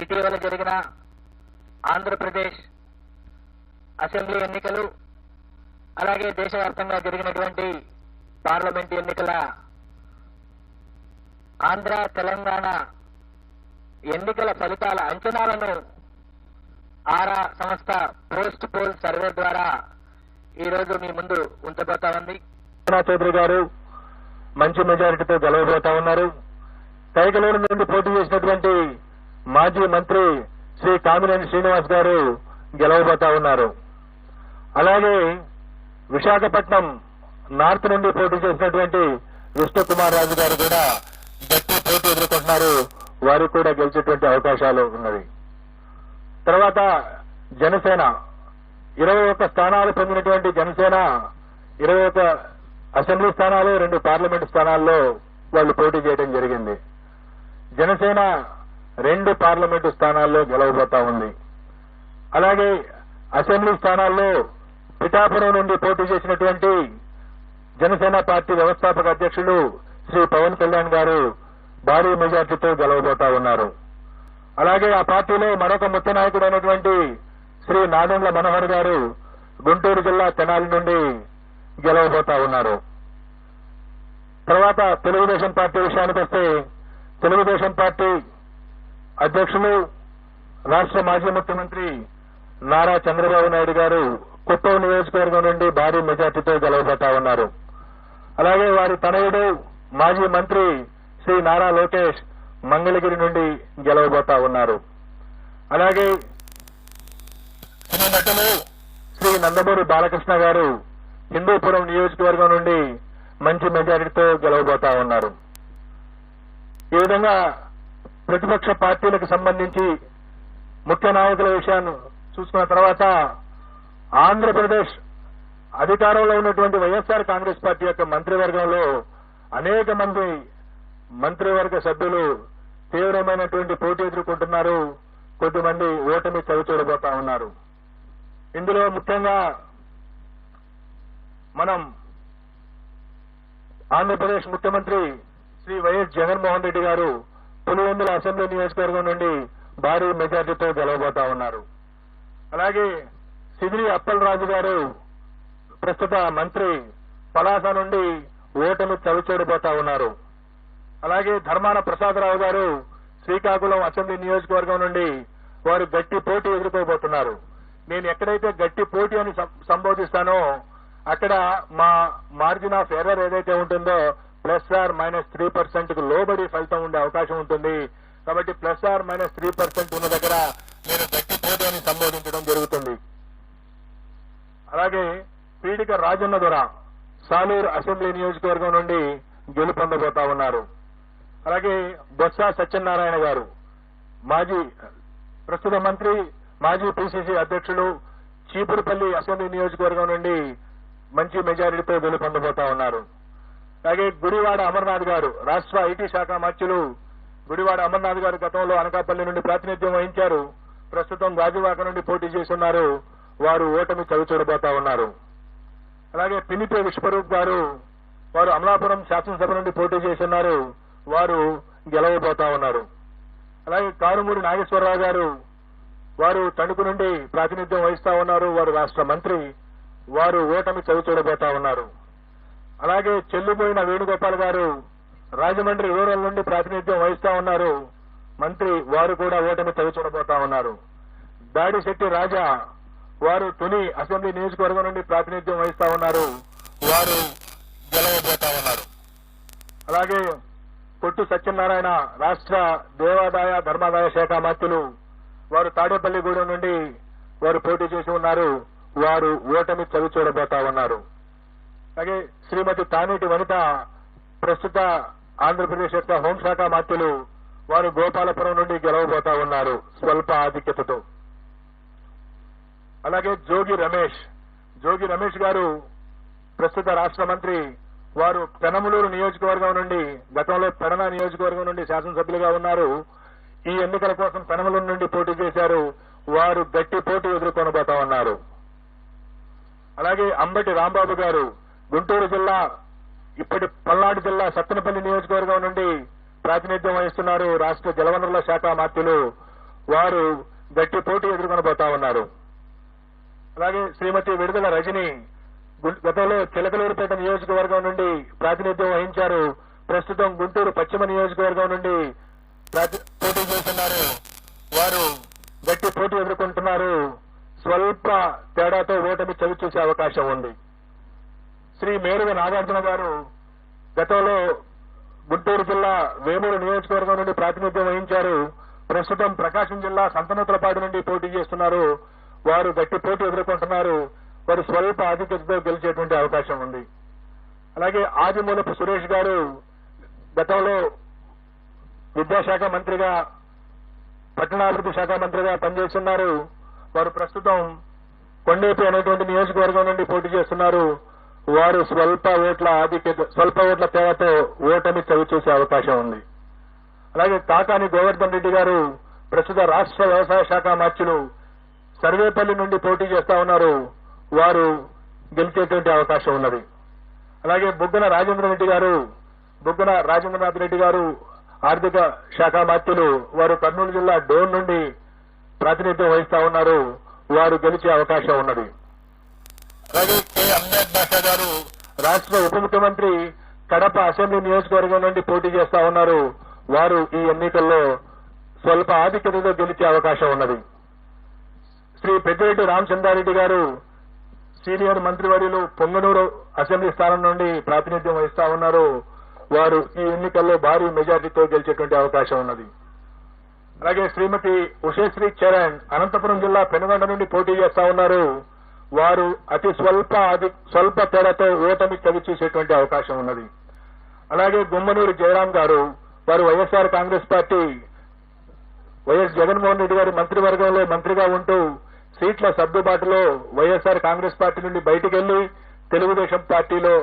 ఇటీవల జరిగిన ఆంధ్రప్రదేశ్ అసెంబ్లీ ఎన్నికలు అలాగే దేశవ్యాప్తంగా జరిగినటువంటి పార్లమెంట్ ఎన్నికల ఆంధ్ర తెలంగాణ ఎన్నికల ఫలితాల అంచనాలను ఆరా సంస్థ పోస్ట్ పోల్ సర్వే ద్వారా ఈ మీ ముందు ఉంచబోతా ఉంది. చౌదరి గారు మంచి మెజారిటీతో గెలవబోతా ఉన్నారు. కైకలూరు నుండి పోటీ చేసినటువంటి మాజీ మంత్రి శ్రీ కామినేని శ్రీనివాస్ గారు గెలవబోతా ఉన్నారు. అలాగే విశాఖపట్నం నార్త్ నుండి పోటీ చేసినటువంటి విష్ణు కుమార్ రాజు గారు కూడా గట్టి పోటీ ఎదుర్కొంటున్నారు. వారు కూడా గెలిచేటువంటి అవకాశాలు ఉన్నవి. తర్వాత జనసేన. ఇరవై ఒక్క స్థానాలు పొందినటువంటి జనసేన ఇరవై ఒక్క అసెంబ్లీ స్థానాలు రెండు పార్లమెంట్ స్థానాల్లో వాళ్ళు పోటీ చేయడం జరిగింది. జనసేన రెండు పార్లమెంటు స్థానాల్లో గెలవబోతా ఉంది. అలాగే అసెంబ్లీ స్థానాల్లో పిఠాపురం నుండి పోటీ చేసినటువంటి జనసేన పార్టీ వ్యవస్థాపక అధ్యక్షులు శ్రీ పవన్ కళ్యాణ్ గారు భారీ మెజార్టీతో గెలవబోతా ఉన్నారు. అలాగే ఆ పార్టీలో మరొక ముఖ్య నాయకుడైనటువంటి శ్రీ నాదెండ్ల మనోహర్ గారు గుంటూరు జిల్లా తెనాలి నుండి గెలవబోతా ఉన్నారు. తర్వాత తెలుగుదేశం పార్టీ విషయానికి వస్తే తెలుగుదేశం పార్టీ అధ్యక్షులు రాష్ట్ర మాజీ ముఖ్యమంత్రి నారా చంద్రబాబు నాయుడు గారు కుప్పం నియోజకవర్గం నుండి భారీ మెజార్టీతో గెలవబోతా ఉన్నారు. అలాగే వారి తనయుడు మాజీ మంత్రి శ్రీ నారా లోకేష్ మంగళగిరి నుండి గెలవబోతా ఉన్నారు. అలాగే నటులు శ్రీ నందమూరి బాలకృష్ణ గారు హిందూపురం నియోజకవర్గం నుండి మంచి మెజారిటీతో గెలవబోతా ఉన్నారు. ఈ విధంగా ప్రతిపక్ష పార్టీలకు సంబంధించి ముఖ్య నాయకుల విషయాన్ని చూసుకున్న తర్వాత ఆంధ్రప్రదేశ్ అధికారంలో ఉన్నటువంటి వైఎస్ఆర్ కాంగ్రెస్ పార్టీ యొక్క మంత్రివర్గంలో అనేక మంది మంత్రివర్గ సభ్యులు తీవ్రమైనటువంటి పోటీ ఎదుర్కొంటున్నారు. కొద్దిమంది ఓటమి చవిచూడబోతా ఉన్నారు. ఇందులో ముఖ్యంగా మనం ఆంధ్రప్రదేశ్ ముఖ్యమంత్రి శ్రీ వైఎస్ జగన్మోహన్ రెడ్డి గారు పులివెందుల అసెంబ్లీ నియోజకవర్గం నుండి భారీ మెజార్టీతో గెలవబోతా ఉన్నారు. అలాగే సిదిరి అప్పలరాజు గారు ప్రస్తుత మంత్రి పలాస నుండి ఓటమి చవిచూడబోతా ఉన్నారు. అలాగే ధర్మాన ప్రసాదరావు గారు శ్రీకాకుళం అసెంబ్లీ నియోజకవర్గం నుండి వారు గట్టి పోటీ ఎదుర్కోబోతున్నారు. నేను ఎక్కడైతే గట్టి పోటీ అని సంబోధిస్తానో అక్కడ మా మార్జిన్ ఆఫ్ ఎర్రర్ ఏదైతే ఉంటుందో ప్లస్ ఆర్ మైనస్ త్రీ పర్సెంట్కు లోబడి ఫలితం ఉండే అవకాశం ఉంటుంది. కాబట్టి plus or minus three percent ఉన్న దగ్గర నేను గట్టి పోటీని సంబోధించడం జరుగుతుంది. అలాగే పీడిక రాజన్న దొర సాలూరు అసెంబ్లీ నియోజకవర్గం నుండి గెలుపొందబోతా ఉన్నారు. అలాగే బొత్స సత్యనారాయణ గారు మాజీ ప్రస్తుత మంత్రి మాజీ పిసిసి అధ్యక్షులు చీపురుపల్లి అసెంబ్లీ నియోజకవర్గం నుండి మంచి మెజారిటీతో గెలుపొందబోతా ఉన్నారు. అలాగే గుడివాడ అమర్నాథ్ గారు రాష్ట్ర ఐటీ శాఖ మంత్రులు గుడివాడ అమర్నాథ్ గారు గతంలో అనకాపల్లి నుండి ప్రాతినిధ్యం వహించారు. ప్రస్తుతం గాజువాక నుండి పోటీ చేస్తున్నారు. వారు ఓటమి చవి చూడబోతా ఉన్నారు. అలాగే పినిపే విశ్వరూప్ గారు వారు అమలాపురం శాసనసభ నుండి పోటీ చేస్తున్నారు. వారు గెలవబోతా ఉన్నారు. అలాగే కారుమూరి నాగేశ్వరరావు గారు వారు తణుకు నుండి ప్రాతినిధ్యం వహిస్తా ఉన్నారు. వారు రాష్ట్ర మంత్రి వారు ఓటమి చవి చూడబోతా ఉన్నారు. అలాగే చెల్లిపోయిన వేణుగోపాల్ గారు రాజమండ్రి రూరల్ నుండి ప్రాతినిధ్యం వహిస్తా ఉన్నారు. మంత్రి వారు కూడా ఓటమి చవి చూడబోతా ఉన్నారు. దాడిశెట్టి రాజా వారు తుని అసెంబ్లీ నియోజకవర్గం నుండి ప్రాతినిధ్యం వహిస్తా ఉన్నారు. వారు గెలవబోతా ఉన్నారు. అలాగే పొట్టు సత్యనారాయణ రాష్ట్ర దేవాదాయ ధర్మాదాయ శాఖ మంత్రులు వారు తాడేపల్లిగూడెం నుండి వారు పోటీ చేసి ఉన్నారు. వారు ఓటమి చవి చూడబోతా ఉన్నారు. అలాగే శ్రీమతి తానేటి వనిత ప్రస్తుత ఆంధ్రప్రదేశ్ యొక్క హోంశాఖ మంత్రులు వారు గోపాలపురం నుండి గెలవబోతా ఉన్నారు స్వల్ప ఆధిక్యతతో. అలాగే జోగి రమేష్ జోగి రమేష్ గారు ప్రస్తుత రాష్ట్ర మంత్రి వారు పెనమలూరు నియోజకవర్గం నుండి గతంలో పెడన నియోజకవర్గం నుండి శాసనసభ్యులుగా ఉన్నారు. ఈ ఎన్నికల కోసం పెనమలూరు నుండి పోటీ చేశారు. వారు గట్టి పోటీ ఎదుర్కొనబోతా ఉన్నారు. అలాగే అంబటి రాంబాబు గారు గుంటూరు జిల్లా ఇప్పటి పల్నాడు జిల్లా సత్తెనపల్లి నియోజకవర్గం నుండి ప్రాతినిధ్యం వహిస్తున్నారు రాష్ట్ర జలవనరుల శాఖ మాత్రులు. వారు గట్టి పోటీ ఎదుర్కొనబోతా ఉన్నారు. అలాగే శ్రీమతి విడుదల రజని గు- గతంలో చిలకలూరుపేట నియోజకవర్గం నుండి ప్రాతినిధ్యం వహించారు. ప్రస్తుతం గుంటూరు పశ్చిమ నియోజకవర్గం నుండి ప్రాతి- పోటీ చేస్తున్నారు. వారు గట్టి పోటీ ఎదుర్కొంటున్నారు. స్వల్ప తేడాతో ఓటమి చవి చూసే అవకాశం ఉంది. శ్రీ మేరుగ నాగార్జున గారు గతంలో గుంటూరు జిల్లా వేమూరు నియోజకవర్గం నుండి ప్రాతినిధ్యం వహించారు. ప్రస్తుతం ప్రకాశం జిల్లా సంతనూతలపాడు నుండి పోటీ చేస్తున్నారు. వారు గట్టి పోటీ ఎదుర్కొంటున్నారు. వారు స్వల్ప ఆధిక్యతతో గెలిచేటువంటి అవకాశం ఉంది. అలాగే ఆదిమూలపు సురేష్ గారు గతంలో విద్యాశాఖ మంత్రిగా పట్టణాభివృద్ధి శాఖ మంత్రిగా పనిచేస్తున్నారు. వారు ప్రస్తుతం కొండేపి అనేటువంటి నియోజకవర్గం నుండి పోటీ చేస్తున్నారు. వారు స్వల్ప ఓట్ల ఆధిక్యత స్వల్ప ఓట్ల తేడాతో ఓటమి చవి చూసే అవకాశం ఉంది. అలాగే కాకాని గోవర్ధన్ రెడ్డి గారు ప్రస్తుత రాష్ట్ర వ్యవసాయ శాఖ మార్చులు సర్వేపల్లి నుండి పోటీ చేస్తా ఉన్నారు. వారు గెలిచేటువంటి అవకాశం ఉన్నది. అలాగే బుగ్గన రాజేంద్ర రెడ్డి గారు బుగ్గన రాజేంద్రనాథ్ రెడ్డి గారు ఆర్థిక శాఖ మార్చులు వారు కర్నూలు జిల్లా డోన్ నుండి ప్రాతినిధ్యం వహిస్తా ఉన్నారు. వారు గెలిచే అవకాశం ఉన్నది. అలాగే కె భాషా గారు రాష్ట్ర ఉప ముఖ్యమంత్రి కడప అసెంబ్లీ నియోజకవర్గం నుండి పోటీ చేస్తా ఉన్నారు. వారు ఈ ఎన్నికల్లో స్వల్ప ఆధిక్యతతో గెలిచే అవకాశం ఉన్నది. శ్రీ పెద్దిరెడ్డి రామచంద్రారెడ్డి గారు సీనియర్ మంత్రివర్యులు పొంగనూరు అసెంబ్లీ స్థానం నుండి ప్రాతినిధ్యం వహిస్తా ఉన్నారు. వారు ఈ ఎన్నికల్లో భారీ మెజార్టీతో గెలిచేటువంటి అవకాశం ఉన్నది. అలాగే శ్రీమతి ఉషశ్రీ చరణ్ అనంతపురం జిల్లా పెనుగొండ నుండి పోటీ చేస్తా ఉన్నారు. వారు అతి స్వల్ప అతి స్వల్ప తేడాతో ఓటమి కవి చూసేటువంటి అవకాశం ఉన్నది. అలాగే గుమ్మనూరు జయరాం గారు వారు YSR Congress party YS Jaganmohan Reddy గారి మంత్రివర్గంలో మంత్రిగా ఉంటూ సీట్ల సర్దుబాటులో వైఎస్ఆర్ కాంగ్రెస్ పార్టీ నుండి బయటికి వెళ్ళి తెలుగుదేశం పార్టీలో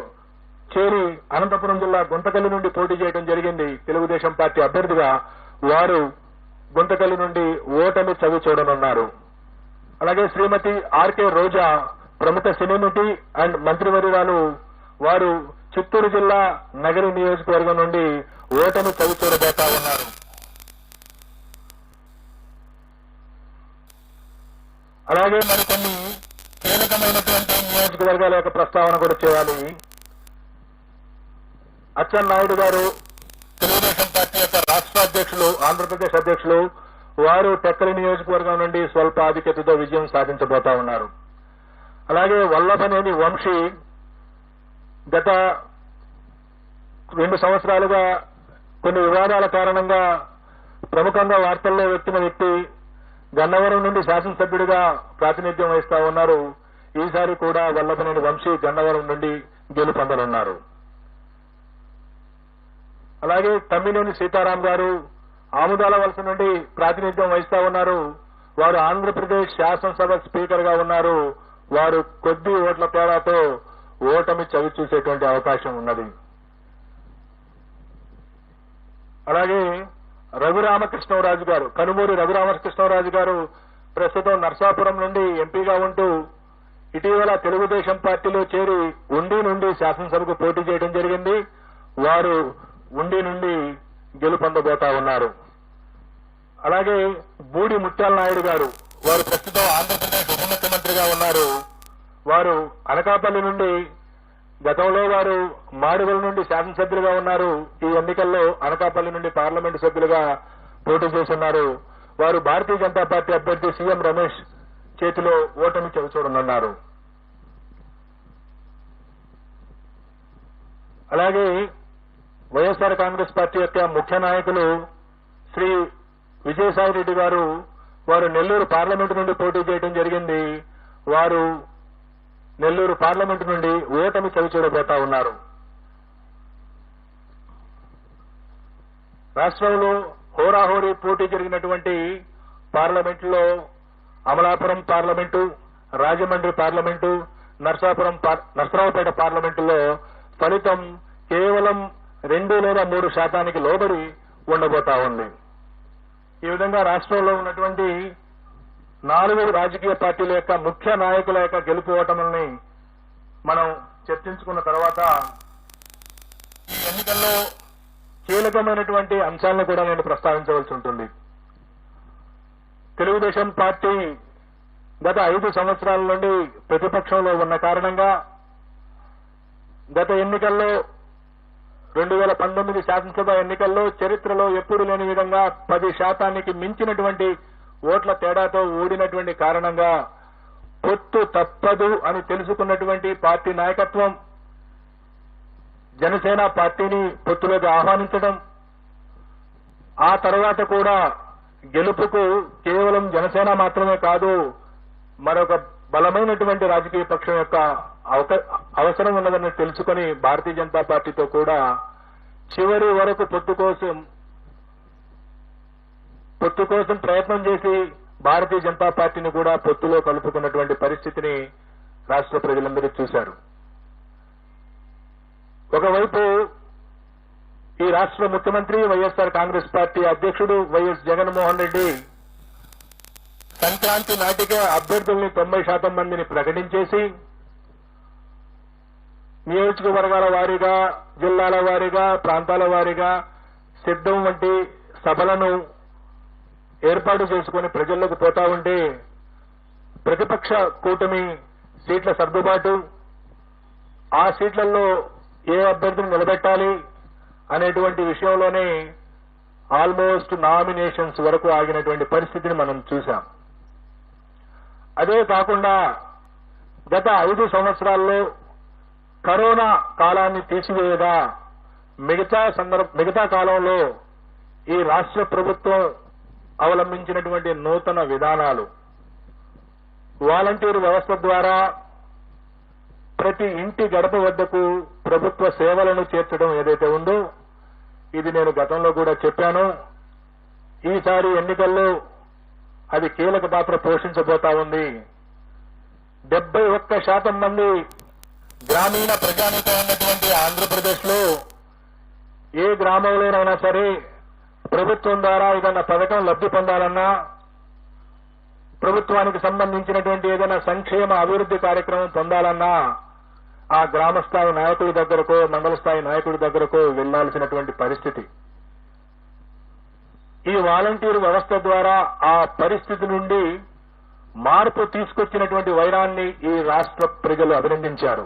చేరి అనంతపురం జిల్లా గుంతకల్లి నుండి పోటీ చేయడం జరిగింది. తెలుగుదేశం పార్టీ అభ్యర్థిగా వారు గుంతకల్లి నుండి ఓటమి చవి చూడనున్నారు. అలాగే శ్రీమతి ఆర్కే రోజా ప్రముఖ సినీ నటి అండ్ మంత్రివర్యురాలు వారు చిత్తూరు జిల్లా నగరి నియోజకవర్గం నుండి ఓటమి చవిచూడబోతా ఉన్నారు. అలాగే మరికొన్ని కీలకమైనటువంటి నియోజకవర్గాల యొక్క ప్రస్తావన కూడా చేయాలి. అచ్చెన్నాయుడు గారు తెలుగుదేశం పార్టీ యొక్క రాష్ట్ర అధ్యక్షులు ఆంధ్రప్రదేశ్ అధ్యక్షులు వారు టెక్కలి నియోజకవర్గం నుండి స్వల్ప ఆధిక్యతతో విజయం సాధించబోతా ఉన్నారు. అలాగే వల్లభనేని వంశీ గత రెండు సంవత్సరాలుగా కొన్ని వివాదాల కారణంగా ప్రముఖంగా వార్తల్లో వ్యక్తిన వ్యక్తి గన్నవరం నుండి శాసనసభ్యుడిగా ప్రాతినిధ్యం వహిస్తా ఉన్నారు. ఈసారి కూడా వల్లభనేని వంశీ గన్నవరం నుండి గెలుపొందనున్నారు అలాగే తమ్మినేని సీతారాం గారు ఆముదాల వలస నుండి ప్రాతినిధ్యం వహిస్తా ఉన్నారు. వారు ఆంధ్రప్రదేశ్ శాసనసభ స్పీకర్గా ఉన్నారు. వారు కొద్ది ఓట్ల తేడాతో ఓటమి చవి చూసేటువంటి అవకాశం ఉన్నది. అలాగే రఘురామకృష్ణరాజు గారు కనుమూరి రఘురామకృష్ణరాజు గారు ప్రస్తుతం నర్సాపురం నుండి ఎంపీగా ఉంటూ ఇటీవల తెలుగుదేశం పార్టీలో చేరి ఉండి నుండి శాసనసభకు పోటీ చేయడం జరిగింది. వారు ఉండి నుండి గెలుపొందబోతా ఉన్నారు. అలాగే బూడి ముత్యాల నాయుడు గారు వారు ప్రస్తుతం ఆంధ్రప్రదేశ్ ఉప ముఖ్యమంత్రిగా ఉన్నారు. వారు అనకాపల్లి నుండి గతంలో వారు మాడుగుల నుండి శాసనసభ్యులుగా ఉన్నారు. ఈ ఎన్నికల్లో అనకాపల్లి నుండి పార్లమెంటు సభ్యులుగా పోటీ చేస్తున్నారు. వారు భారతీయ జనతా పార్టీ అభ్యర్థి సీఎం రమేష్ చేతిలో ఓటమి చవిచూడనున్నారు అలాగే వైఎస్ఆర్ కాంగ్రెస్ పార్టీ యొక్క ముఖ్య నాయకులు శ్రీ విజయసాయి రెడ్డి గారు వారు నెల్లూరు పార్లమెంటు నుండి పోటీ చేయడం జరిగింది. వారు నెల్లూరు పార్లమెంటు నుండి ఓటమి చవిచూడబోతా ఉన్నారు. రాష్ట్రంలో హోరాహోరీ పోటీ జరిగినటువంటి పార్లమెంటులో అమలాపురం పార్లమెంటు రాజమండ్రి పార్లమెంటు నర్సాపురం నర్సరావుపేట పార్లమెంటులో ఫలితం కేవలం రెండు లేదా మూడు శాతానికి లోబడి ఉండబోతా ఉంది. ఈ విధంగా రాష్ట్రంలో ఉన్నటువంటి నాలుగు రాజకీయ పార్టీల యొక్క ముఖ్య నాయకుల యొక్క గెలుపు ఓటముల్ని మనం చర్చించుకున్న తర్వాత ఎన్నికల్లో కీలకమైనటువంటి అంశాలను కూడా నేను ప్రస్తావించవలసి ఉంటుంది. తెలుగుదేశం పార్టీ గత ఐదు సంవత్సరాల నుండి ప్రతిపక్షంలో ఉన్న కారణంగా గత ఎన్నికల్లో రెండు వేల పంతొమ్మిది శాసనసభ ఎన్నికల్లో చరిత్రలో ఎప్పుడు లేని విధంగా పది శాతానికి మించినటువంటి ఓట్ల తేడాతో ఓడినటువంటి కారణంగా పొత్తు తప్పదు అని తెలుసుకున్నటువంటి పార్టీ నాయకత్వం జనసేన పార్టీని పొత్తులోకి ఆహ్వానించడం ఆ తర్వాత కూడా గెలుపుకు కేవలం జనసేన మాత్రమే కాదు మరొక బలమైనటువంటి రాజకీయ పక్షం యొక్క అవసరం ఉన్నదని తెలుసుకొని భారతీయ జనతా పార్టీతో కూడా చివరి వరకు పొత్తు కోసం పొత్తు కోసం ప్రయత్నం చేసి భారతీయ జనతా పార్టీని కూడా పొత్తులో కలుపుకున్నటువంటి పరిస్థితిని రాష్ట్ర ప్రజలందరూ చూశారు. ఒకవైపు ఈ రాష్ట్ర ముఖ్యమంత్రి వైఎస్ఆర్ కాంగ్రెస్ పార్టీ అధ్యక్షుడు వైఎస్ జగన్మోహన్ రెడ్డి సంక్రాంతి నాటికే అభ్యర్థుల్ని తొంభై శాతం మందిని ప్రకటించేసి నియోజకవర్గాల వారీగా జిల్లాల వారీగా ప్రాంతాల వారీగా సిద్ధం వంటి సభలను ఏర్పాటు చేసుకుని ప్రజల్లోకి పోతా ఉంటే ప్రతిపక్ష కూటమి సీట్ల సర్దుబాటు ఆ సీట్లలో ఏ అభ్యర్థిని నిలబెట్టాలి అనేటువంటి విషయంలోనే ఆల్మోస్ట్ నామినేషన్స్ వరకు ఆగినటువంటి పరిస్థితిని మనం చూశాం. అదే కాకుండా గత ఐదు సంవత్సరాల్లో కరోనా కాలాన్ని తీసివేయగా మిగతా సందర్భ మిగతా కాలంలో ఈ రాష్ట్ర ప్రభుత్వం అవలంబించినటువంటి నూతన విధానాలు. వాలంటీర్ వ్యవస్థ ద్వారా ప్రతి ఇంటి గడప వద్దకు ప్రభుత్వ సేవలను చేర్చడం ఏదైతే ఉందో ఇది నేను గతంలో కూడా చెప్పాను. ఈసారి ఎన్నికల్లో అది కీలక పాత్ర పోషించబోతా ఉంది. డెబ్బై ఒక్క శాతం మంది గ్రామీణ ప్రజానీకం ఉన్నటువంటి ఆంధ్రప్రదేశ్లో ఏ గ్రామంలోనైనా సరే ప్రభుత్వం ద్వారా ఏదైనా పథకం లబ్ధి పొందాలన్నా ప్రభుత్వానికి సంబంధించినటువంటి ఏదైనా సంక్షేమ అభివృద్ధి కార్యక్రమం పొందాలన్నా ఆ గ్రామ స్థాయి నాయకుడి దగ్గరకో మండల స్థాయి నాయకుడి దగ్గరకో వెళ్ళాల్సినటువంటి పరిస్థితి. ఈ వాలంటీర్ వ్యవస్థ ద్వారా ఆ పరిస్థితి నుండి మార్పు తీసుకొచ్చినటువంటి వైరాన్ని ఈ రాష్ట్ర ప్రజలు అభినందించారు.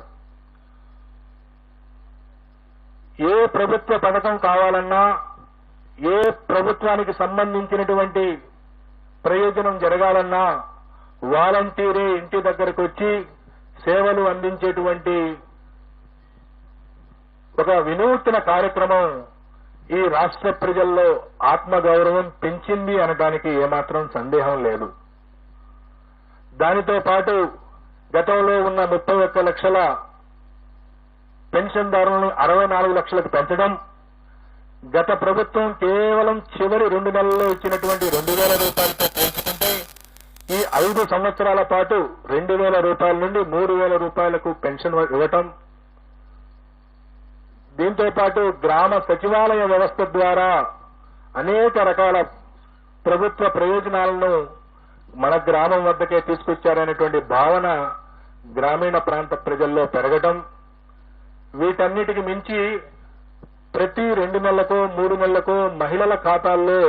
ఏ ప్రభుత్వ పథకం కావాలన్నా ఏ ప్రభుత్వానికి సంబంధించినటువంటి ప్రయోజనం జరగాలన్నా వాలంటీరే ఇంటి దగ్గరకు వచ్చి సేవలు అందించేటువంటి ఒక వినూత్న కార్యక్రమం ఈ రాష్ట్ర ప్రజల్లో ఆత్మగౌరవం పెంచింది అనడానికి ఏమాత్రం సందేహం లేదు. దానితో పాటు గతంలో ఉన్న ముప్పై ఒక్క లక్షల పెన్షన్దారులను అరవై నాలుగు లక్షలకు పెంచడం గత ప్రభుత్వం కేవలం చివరి రెండు నెలల్లో ఇచ్చినటువంటి రెండు వేల రూపాయలతో పోల్చుకుంటే ఈ ఐదు సంవత్సరాల పాటు రెండు వేల రూపాయల నుండి మూడు వేల రూపాయలకు పెన్షన్ ఇవ్వటం దీంతో పాటు గ్రామ సచివాలయ వ్యవస్థ ద్వారా అనేక రకాల ప్రభుత్వ ప్రయోజనాలను మన గ్రామం వద్దకే తీసుకొచ్చారనేటువంటి భావన గ్రామీణ ప్రాంత ప్రజల్లో పెరగటం వీటన్నిటికి మించి ప్రతి రెండు నెలలకు మూడు నెలలకు మహిళల ఖాతాల్లో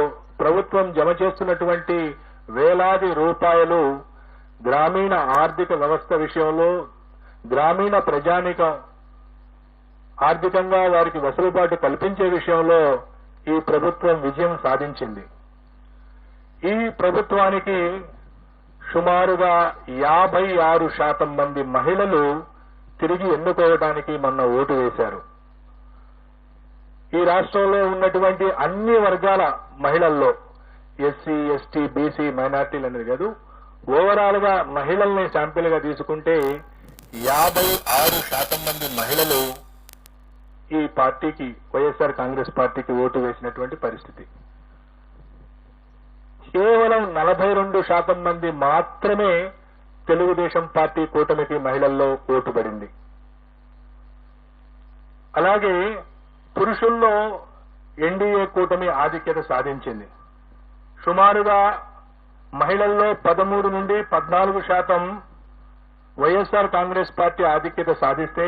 ప్రభుత్వం జమ చేస్తున్నటువంటి వేలాది రూపాయలు గ్రామీణ ఆర్థిక వ్యవస్థ విషయంలో గ్రామీణ ప్రజానికం ఆర్థికంగా వారికి వెసులుబాటు కల్పించే విషయంలో ఈ ప్రభుత్వం విజయం సాధించింది. ఈ ప్రభుత్వానికి సుమారుగా యాభై ఆరు శాతం మంది మహిళలు తిరిగి ఎన్నుకోవడానికి మొన్న ఓటు వేశారు. ఈ రాష్ట్రంలో ఉన్నటువంటి అన్ని వర్గాల మహిళల్లో ఎస్సీ ఎస్టీ బీసీ మైనార్టీలు అనేది కాదు ఓవరాల్గా మహిళల్ని శాంపిల్గా తీసుకుంటే యాభై ఆరు శాతం మంది మహిళలు ఈ పార్టీకి వైఎస్ఆర్ కాంగ్రెస్ పార్టీకి ఓటు వేసినటువంటి పరిస్థితి. కేవలం నలభై రెండు శాతం మంది మాత్రమే తెలుగుదేశం పార్టీ కూటమికి మహిళల్లో ఓటు పడింది. అలాగే పురుషుల్లో ఎన్డీఏ కూటమి ఆధిక్యత సాధించింది. సుమారుగా మహిళల్లో పదమూడు నుండి పద్నాలుగు శాతం వైఎస్ఆర్ కాంగ్రెస్ పార్టీ ఆధిక్యత సాధిస్తే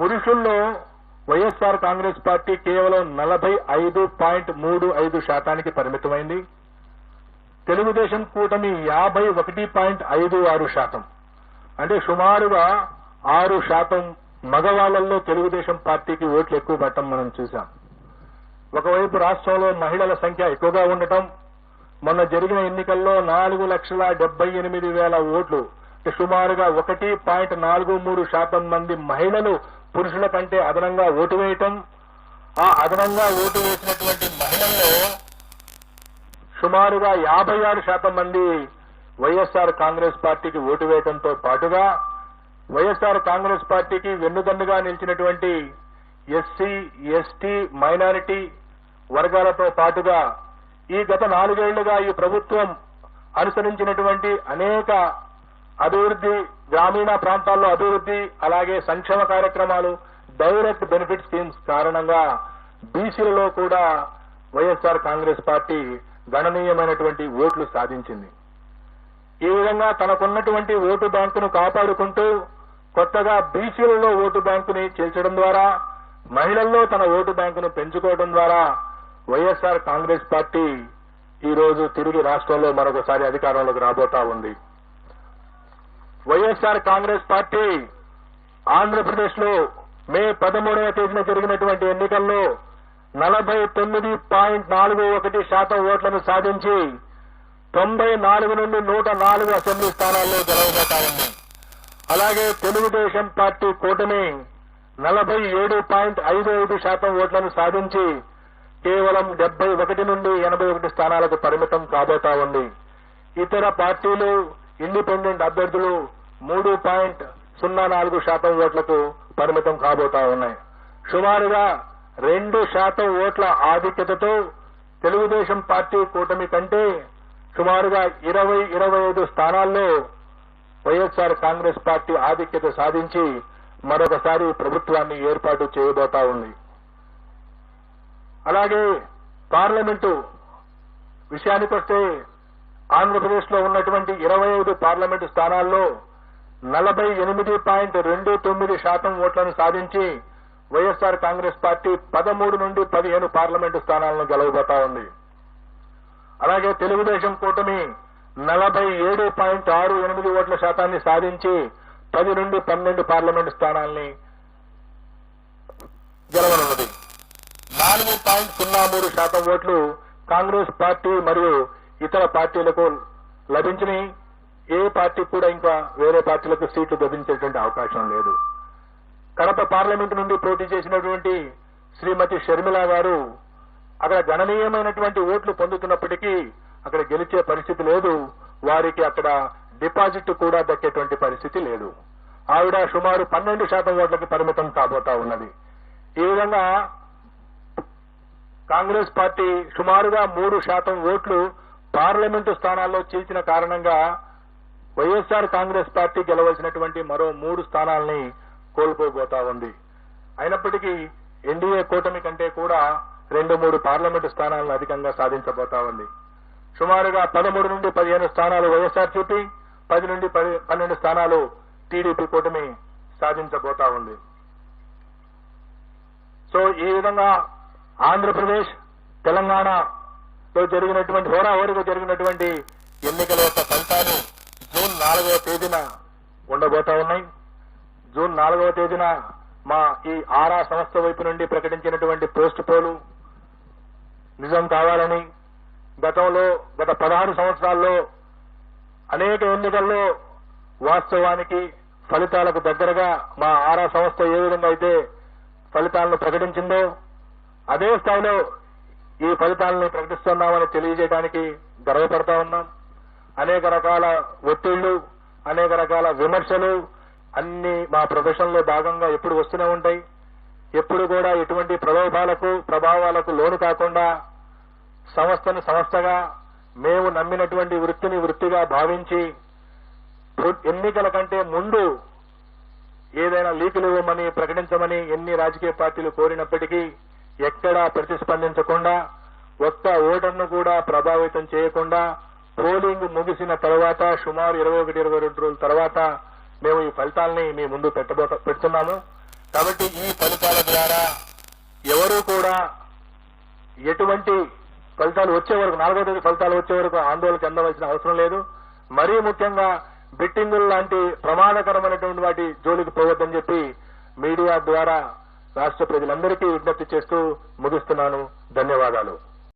పురుషుల్లో వైఎస్ఆర్ కాంగ్రెస్ పార్టీ కేవలం నలభై ఐదు పాయింట్ మూడు ఐదు శాతానికి పరిమితమైంది. తెలుగుదేశం కూటమి యాభై ఒకటి పాయింట్ ఐదు ఆరు శాతం. అంటే సుమారుగా ఆరు శాతం మగవాళ్ళలో తెలుగుదేశం పార్టీకి ఓట్లు ఎక్కువ పట్టడం మనం చూశాం. ఒకవైపు రాష్ట్రంలో మహిళల సంఖ్య ఎక్కువగా ఉండటం మొన్న జరిగిన ఎన్నికల్లో నాలుగు లక్షల డెబ్బై ఎనిమిది వేల ఓట్లు సుమారుగా ఒకటి పాయింట్ నాలుగు మూడు శాతం మంది మహిళలు పురుషుల కంటే అదనంగా ఓటు వేయటం ఆ అదనంగా ఓటు వేసినటువంటి మహిళల్లో సుమారుగా యాభై ఆరు శాతం మంది వైఎస్ఆర్ కాంగ్రెస్ పార్టీకి ఓటు వేయడంతో పాటుగా వైఎస్ఆర్ కాంగ్రెస్ పార్టీకి వెన్నుదన్నుగా నిలిచినటువంటి ఎస్సీ ఎస్టీ మైనారిటీ వర్గాలతో పాటుగా ఈ గత నాలుగేళ్ళుగా ఈ ప్రభుత్వం అనుసరించినటువంటి అనేక అభివృద్ధి గ్రామీణ ప్రాంతాల్లో అభివృద్ధి అలాగే సంక్షేమ కార్యక్రమాలు డైరెక్ట్ బెనిఫిట్ స్కీమ్స్ కారణంగా బీసీలలో కూడా వైఎస్ఆర్ కాంగ్రెస్ పార్టీ గణనీయమైనటువంటి ఓట్లు సాధించింది. ఈ విధంగా తనకున్నటువంటి ఓటు బ్యాంకును కాపాడుకుంటూ కొత్తగా బీసీలలో ఓటు బ్యాంకుని చేర్చడం ద్వారా మహిళల్లో తన ఓటు బ్యాంకును పెంచుకోవడం ద్వారా వైఎస్ఆర్ కాంగ్రెస్ పార్టీ ఈ రోజు తిరిగి రాష్ట్రంలో మరొకసారి అధికారంలోకి రాబోతా ఉంది. వైఎస్ఆర్ కాంగ్రెస్ పార్టీ ఆంధ్రప్రదేశ్లో మే పదమూడవ తేదీన జరిగినటువంటి ఎన్నికల్లో నలభై తొమ్మిది పాయింట్ నాలుగు ఒకటి శాతం ఓట్లను సాధించి తొంభై నాలుగు నుండి నూట నాలుగు అసెంబ్లీ స్థానాల్లో గెలవబోతాయని ఉంది అలాగే తెలుగుదేశం పార్టీ కూటమి నలభై ఏడు పాయింట్ ఐదు ఐదు శాతం ఓట్లను సాధించి కేవలం డెబ్బై ఒకటి నుండి ఎనభై ఒకటి స్థానాలకు పరిమితం కాబోతా ఉంది. ఇతర పార్టీలు ఇండిపెండెంట్ అభ్యర్థులు మూడు పాయింట్ సున్నా నాలుగు శాతం ఓట్లకు పరిమితం కాబోతా ఉన్నాయి. సుమారుగా రెండు శాతం ఓట్ల ఆధిక్యతతో తెలుగుదేశం పార్టీ కూటమి కంటే సుమారుగా ఇరవై ఇరవై ఐదు స్థానాల్లో వైఎస్ఆర్ కాంగ్రెస్ పార్టీ ఆధిక్యత సాధించి మరొకసారి ప్రభుత్వాన్ని ఏర్పాటు చేయబోతా ఉంది. అలాగే పార్లమెంటు విషయానికొస్తే ఆంధ్రప్రదేశ్లో ఉన్నటువంటి ఇరవై ఐదు పార్లమెంటు స్థానాల్లో నలభై ఎనిమిది పాయింట్ రెండు తొమ్మిది శాతం ఓట్లను సాధించి వైఎస్ఆర్ కాంగ్రెస్ పార్టీ పదమూడు నుండి పదిహేను పార్లమెంటు స్థానాలను గెలవబోతా ఉంది. అలాగే తెలుగుదేశం కూటమి నలభై ఏడు పాయింట్ ఆరు ఎనిమిది ఓట్ల శాతాన్ని సాధించి పది నుండి పన్నెండు పార్లమెంటు స్థానాల్ని గెలవనున్నది. నాలుగు పాయింట్ సున్నా మూడు శాతం ఓట్లు కాంగ్రెస్ పార్టీ మరియు ఇతర పార్టీలకు లభించినాయి. ఏ పార్టీ కూడా ఇంకా వేరే పార్టీలకు సీట్లు లభించేటువంటి అవకాశం లేదు. కడప పార్లమెంట్ నుండి పోటీ చేసినటువంటి శ్రీమతి షర్మిల గారు అక్కడ గణనీయమైనటువంటి ఓట్లు పొందుతున్నప్పటికీ అక్కడ గెలిచే పరిస్థితి లేదు. వారికి అక్కడ డిపాజిట్ కూడా దక్కేటువంటి పరిస్థితి లేదు. ఆవిడ సుమారు పన్నెండు శాతం ఓట్లకి పరిమితం కాబోతా ఉన్నది. ఈ విధంగా కాంగ్రెస్ పార్టీ సుమారుగా మూడు శాతం ఓట్లు పార్లమెంటు స్థానాల్లో చీల్చిన కారణంగా వైఎస్ఆర్ కాంగ్రెస్ పార్టీ గెలవలసినటువంటి మరో మూడు స్థానాల్ని కోల్పోబోతా ఉంది. అయినప్పటికీ ఎన్డీఏ కూటమి కంటే కూడా రెండు మూడు పార్లమెంటు స్థానాలను అధికంగా సాధించబోతా ఉంది. సుమారుగా పదమూడు నుండి పదిహేను స్థానాలు వైఎస్ఆర్సీపీ పది నుండి పది పన్నెండు స్థానాలు టీడీపీ కూటమి సాధించబోతా ఉంది. సో ఈ విధంగా ఆంధ్రప్రదేశ్ తెలంగాణలో జరిగినటువంటి హోరాహోరీగా జరిగినటువంటి ఎన్నికల యొక్క ఫలితాలు జూన్ నాలుగవ తేదీన ఉండబోతా ఉన్నాయి. జూన్ నాలుగవ తేదీన మా ఈ ఆరా సంస్థ వైపు నుండి ప్రకటించినటువంటి పోస్ట్ పోలు నిజం కావాలని గతంలో గత పదహారు సంవత్సరాల్లో అనేక ఎన్నికల్లో వాస్తవానికి ఫలితాలకు దగ్గరగా మా ఆరా సంస్థ ఏ విధంగా అయితే ఫలితాలను ప్రకటించిందో అదే స్థాయిలో ఈ ఫలితాలను ప్రకటిస్తున్నామని తెలియజేయడానికి గర్వపడతా ఉన్నాం. అనేక రకాల ఒత్తిళ్ళు అనేక రకాల విమర్శలు అన్ని మా ప్రొఫెషన్లో భాగంగా ఎప్పుడు వస్తూనే ఉంటాయి. ఎప్పుడు కూడా ఎటువంటి ప్రలోభాలకు ప్రభావాలకు లోను కాకుండా సంస్థను సంస్థగా మేము నమ్మినటువంటి వృత్తిని వృత్తిగా భావించి ఎన్నికల కంటే ముందు ఏదైనా లీకులు ఇవ్వమని ప్రకటించమని ఎన్ని రాజకీయ పార్టీలు కోరినప్పటికీ ఎక్కడా ప్రతిస్పందించకుండా ఒక్క ఓటర్ను కూడా ప్రభావితం చేయకుండా పోలింగ్ ముగిసిన తర్వాత సుమారు ఇరవై ఒకటి ఇరవై రెండు రోజుల తర్వాత మేము ఈ ఫలితాలని మీ ముందు పెట్టబో పెడుతున్నాము. కాబట్టి ఈ ఫలితాల ద్వారా ఎవరూ కూడా ఎటువంటి ఫలితాలు వచ్చే వరకు నాలుగో తేదీ ఫలితాలు వచ్చే వరకు ఆందోళన చెందవలసిన అవసరం లేదు. మరీ ముఖ్యంగా బెట్టింగులు లాంటి ప్రమాదకరమైనటువంటి వాటి జోలికి పోవద్దని చెప్పి మీడియా ద్వారా రాష్ట్ర ప్రజలందరికీ విజ్ఞప్తి చేస్తూ ముగిస్తున్నాను. ధన్యవాదాలు.